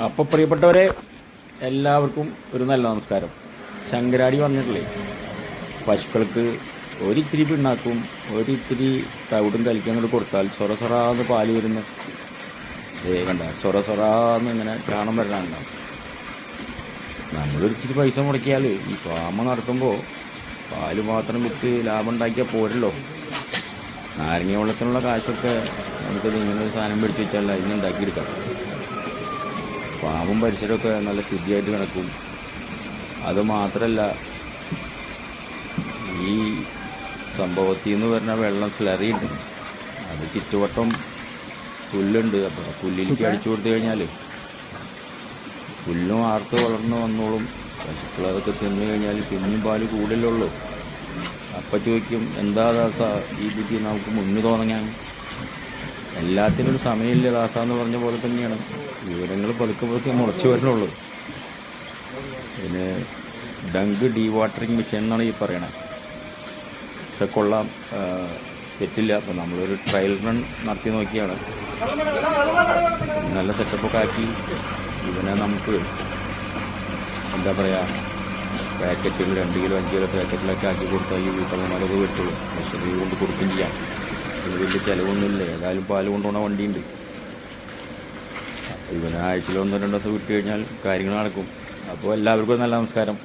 അപ്പോൾ പ്രിയപ്പെട്ടവരെ എല്ലാവർക്കും ഒരു നല്ല നമസ്കാരം. ശങ്കരാടി പറഞ്ഞിട്ടില്ലേ? പശുക്കൾക്ക് ഒരിത്തിരി പിണ്ണാക്കും ഒരിത്തിരി തവിടും കലിക്കും അങ്ങോട്ട് കൊടുത്താൽ സൊറ സൊറാന്ന് പാൽ വരുന്ന ഏ കണ്ട സൊറ സൊറാന്ന് ഇങ്ങനെ ചാണം വരാനുണ്ടാവും നമ്മളൊരിച്ചിരി പൈസ മുടക്കിയാൽ ഈ ഫാമ നടത്തുമ്പോൾ പാൽ മാത്രം വിറ്റ് ലാഭം ഉണ്ടാക്കിയാൽ പോരല്ലോ. നാരങ്ങ വെള്ളത്തിനുള്ള കാശൊക്കെ നമുക്കത് ഇങ്ങനെ ഒരു സാധനം പിടിച്ച് വെച്ചാൽ അതിന് ഉണ്ടാക്കിയെടുക്കാം പാമ്പും പരിസരമൊക്കെ നല്ല ശുദ്ധിയായിട്ട് കിടക്കും. അത് മാത്രമല്ല ഈ സംഭവത്തിൽ നിന്ന് വരുന്ന വെള്ളം സ്ലറി ഉണ്ട് അത് ചുറ്റുവട്ടം പുല്ലുണ്ട്. അപ്പോൾ പുല്ലിലേക്ക് അടിച്ചു കൊടുത്തു കഴിഞ്ഞാൽ പുല്ലും ആർത്ത് വളർന്നു വന്നോളും. പശുക്കൾ അതൊക്കെ തിന്നു കഴിഞ്ഞാൽ പിന്നെയും പാൽ കൂടുതലുള്ളൂ അപ്പം ചോദിക്കും എന്താ ഈ ബുദ്ധി? നമുക്ക് മുന്നു തോന്നങ്ങാൻ. എല്ലാത്തിനും ഒരു സമയമില്ല. ദാസ എന്ന് പറഞ്ഞ പോലെ തന്നെയാണ്. വിവരങ്ങൾ പതുക്കെ പതുക്കെ മുളച്ചു വരുന്നുള്ളൂ പിന്നെ ഡങ്ക് ഡീ വാട്ടറിങ് മെഷീൻ എന്നാണ് ഈ പറയണത് ഇതൊക്കെ കൊള്ളാം. തെറ്റില്ല. അപ്പം നമ്മളൊരു ട്രയൽ റൺ നടത്തി നോക്കിയാണ്. നല്ല സെറ്റപ്പൊക്കെ ആക്കി ഇവനെ നമുക്ക് എന്താ പറയുക പാക്കറ്റുകൾ രണ്ട് കിലോ അഞ്ച് കിലോ പാക്കറ്റിലൊക്കെ ആക്കി കൊടുത്താൽ ഈ വീട്ടമ്മമാരൊക്കെ വെട്ടുള്ളൂ പക്ഷേ കൊണ്ട് കൊടുക്കുകയും ചെയ്യാം. ഇത് വലിയ ചിലവൊന്നുമില്ല. ഏതായാലും പാൽ കൊണ്ടുപോണ വണ്ടിയുണ്ട്. ഇവനെ രണ്ടോ ദിവസം വിട്ട് കഴിഞ്ഞാൽ കാര്യങ്ങൾ നടക്കും. അപ്പോൾ എല്ലാവർക്കും നല്ല നമസ്കാരം.